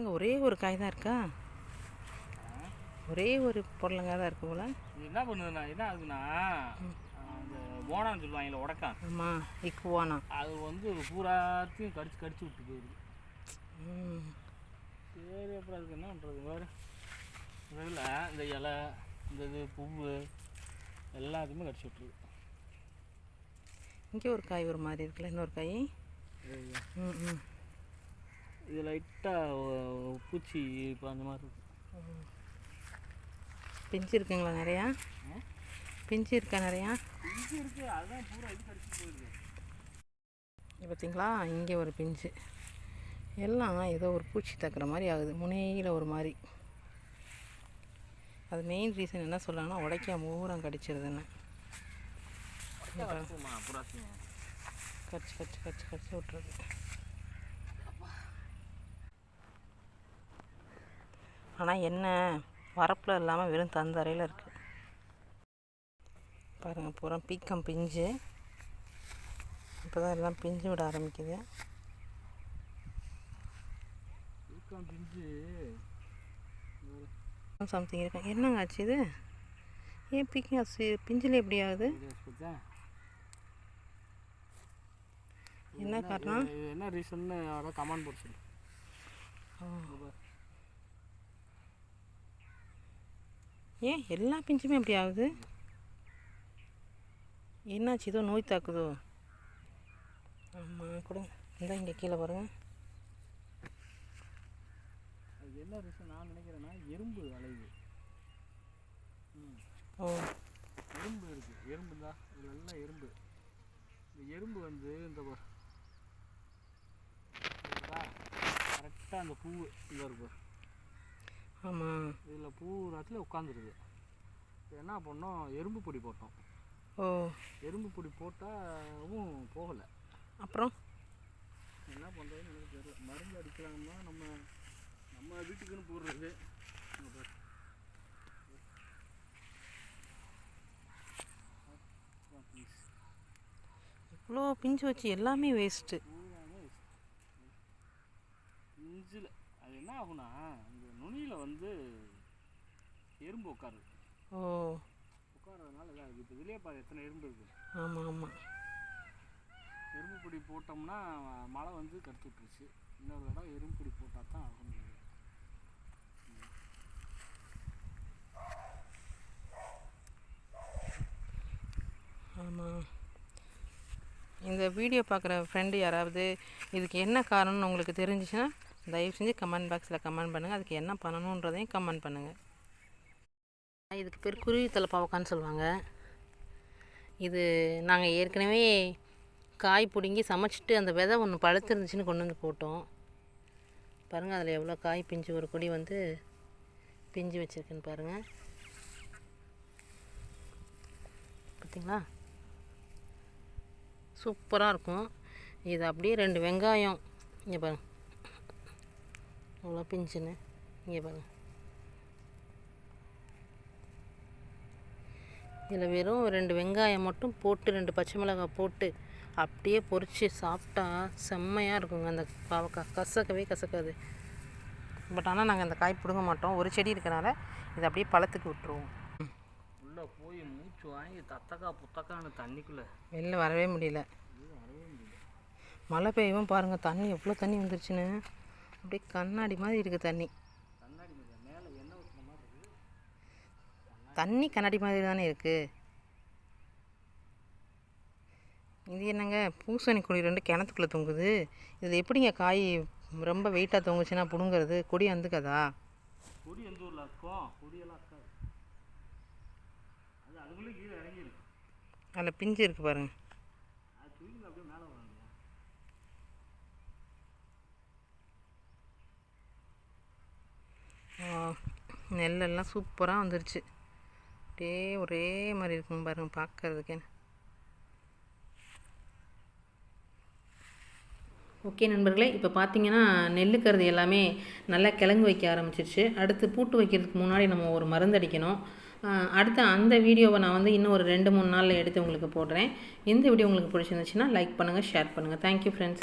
அங்கே ஒரே ஒரு காய் தான் இருக்கா? ஒரே ஒரு பொருளங்காய் தான் இருக்கு போல. என்ன பண்ணுதுண்ணா என்ன ஆகுதுன்னா அந்த போனான்னு சொல்லுவாங்கல்ல உடக்கான். ஆமாம் இக்குவானா அது வந்து பூராத்தையும் கடிச்சு கடிச்சு விட்டு போயிடுது சரி அப்புறம் அதுக்கு என்ன பண்ணுறது வேறு இதில் இந்த இலை இந்த இது பூவு எல்லாத்தையுமே கடிச்சு விட்டுருது. இங்கே ஒரு காய் ஒரு மாதிரி இருக்குல்ல இன்னொரு காய்? ம் ம். லைட்டாக பூச்சி இப்போ அந்த மாதிரி இருக்கு. பிஞ்சு இருக்குங்களா நிறையா? பிஞ்சு இருக்கா நிறையா? பிஞ்சு இருக்கு. அதுதான் பூரா இது கடிச்சு போயிடுது. இங்க பார்த்தீங்களா இங்கே ஒரு பிஞ்சு. எல்லாம் ஏதோ ஒரு பூச்சி தக்குற மாதிரி ஆகுது. முனையில் ஒரு மாதிரி. அது மெயின் ரீசன் என்ன சொல்கிறாங்கன்னா உடைக்காம ஊரம் கடிச்சிருதுன்னு. கடிச்சு கடிச்சு கடிச்சு கடிச்சு விட்டுறது. ஆனால் என்ன? வரப்பில் இல்லாமல் வெறும் தந்தரையில் இருக்குது பாருங்கள் பூரா பீக்கம் பிஞ்சு. இப்போ தான் எல்லாம் பிஞ்சு விட ஆரம்பிக்குது. சம்திங் இருக்கு. என்னங்க ஆச்சு இது? ஏன் பீக்கம் பிஞ்சில் எப்படி ஆகுது? என்ன காரணம்? என்ன ரீசன்னு கமெண்ட் போட்டு ஏன் எல்லா பிஞ்சுமே அப்படி ஆகுது? என்னாச்சு? ஏதோ நோய் தாக்குதோ? ஆமாம் கொடுங்க. இந்த இங்கே கீழே பாருங்க. அது என்ன ரீசன் நான் நினைக்கிறேன்னா எறும்பு அலையுது ஓ. எறும்பு இருக்கு. எறும்பு தான் இது எல்லாம் எறும்பு. இந்த எறும்பு வந்து இந்த கரெக்டாக அந்த பூவு இந்த இருக்கு ஆமாம் இதில் பூராத்தில் உட்காந்துருது என்ன பண்ணோம்? எறும்பு பொடி போட்டோம். ஓ. எறும்பு பொடி போட்டாவும் போகலை. அப்புறம்? என்ன பண்ணுறதுன்னு எனக்கு தெரியல. மருந்து அடிக்கலாம்னா நம்ம நம்ம வீட்டுக்குன்னு போடுறது. இவ்வளோ பிஞ்சு வச்சு எல்லாமே வேஸ்ட்டு பூராமே இஞ்சில் அது என்ன ஆகும்னா இந்த நுனியில் வந்து எறும்பு உட்காருது. ஓ. உட்காரதுனால இதாகுது. இப்போ இதுலேயே பாரு எத்தனை எறும்பு இருக்குது ஆமாம் ஆமாம் எறும்பு பொடி போட்டோம்னா மழை வந்து கடுத்து விட்டுருச்சு இன்னொரு தடவை எறும்பு பொடி போட்டால் தான் ஆகும் ஆமாம் இந்த வீடியோ பார்க்குற ஃப்ரெண்டு யாராவது இதுக்கு என்ன காரணம்னு உங்களுக்கு தெரிஞ்சிச்சுன்னா தயவு செஞ்சு கமெண்ட் பாக்ஸில் கமெண்ட் பண்ணுங்கள் அதுக்கு என்ன பண்ணணுன்றதையும் கமெண்ட் பண்ணுங்கள் இதுக்கு பேர் குருவி தலை பாவக்கான்னு சொல்லுவாங்க. இது நாங்கள் ஏற்கனவே காய் பிடுங்கி சமைச்சிட்டு அந்த விதை ஒன்று பழுத்திருந்துச்சின்னு கொண்டு வந்து போட்டோம். பாருங்கள் அதில் எவ்வளோ காய் பிஞ்சு ஒரு கொடி வந்து பிஞ்சு வச்சுருக்குன்னு பாருங்கள் பார்த்திங்களா சூப்பராக இருக்கும். இது அப்படியே ரெண்டு வெங்காயம். இங்கே பாருங்கள் அவ்வளோ பிஞ்சுன்னு இங்கே பாருங்க இதில் வெறும் ரெண்டு வெங்காயம் மட்டும் போட்டு ரெண்டு பச்சை மிளகாய் போட்டு அப்படியே பொரித்து சாப்பிட்டா செம்மையாக இருக்குங்க. அந்த பாவக்காய் கசக்கவே கசக்காது. பட் ஆனால் நாங்கள் அந்த காய் பிடுங்க மாட்டோம். ஒரு செடி இருக்கனால இதை அப்படியே பழத்துக்கு விட்டுருவோம். உள்ளே போய் மூச்சு வாங்கி தத்தக்கா புத்தக்கான்னு தண்ணிக்குள்ளே. வெளில வரவே முடியல. மழை பெய்யவும் பாருங்கள் தண்ணி எவ்வளோ தண்ணி வந்துருச்சுன்னு. அப்படியே கண்ணாடி மாதிரி இருக்குது தண்ணி. தண்ணி கண்ணாடி மாதிரி தானே இருக்குது இது என்னங்க? பூசணி கொடி ரெண்டு கிணத்துக்குள்ளே தொங்குது. இதில் எப்படிங்க காய் ரொம்ப வெயிட்டாக தொங்குச்சுன்னா பிடுங்கிறது? கொடி வந்துக்காதா கொடி எந்த ஊரில் இருக்கும் கொடியெல்லாம் இருக்காது. அது அதுக்குள்ளே கீழே இறங்கிருக்கு அதில் பிஞ்சு இருக்குது பாருங்கள் அது தூக்கி அப்படியே மேலே வராங்க நெல்லெல்லாம் சூப்பராக வந்துருச்சு. அப்படியே ஒரே மாதிரி இருக்கும் பாருங்கள் பார்க்கறதுக்கே. ஓகே நண்பர்களே இப்போ பார்த்தீங்கன்னா நெல்லுக்கருது எல்லாமே நல்லா கிழங்கு வைக்க ஆரம்பிச்சிருச்சு. அடுத்து பூட்டு வைக்கிறதுக்கு முன்னாடி நம்ம ஒரு மருந்து அடிக்கணும். அடுத்த அந்த வீடியோவை நான் வந்து இன்னும் ஒரு ரெண்டு மூணு நாளில் எடுத்து உங்களுக்கு போடுறேன். இந்த வீடியோ உங்களுக்கு பிடிச்சிருந்துச்சுன்னா லைக் பண்ணுங்கள் ஷேர் பண்ணுங்கள் தேங்க்யூ ஃப்ரெண்ட்ஸ்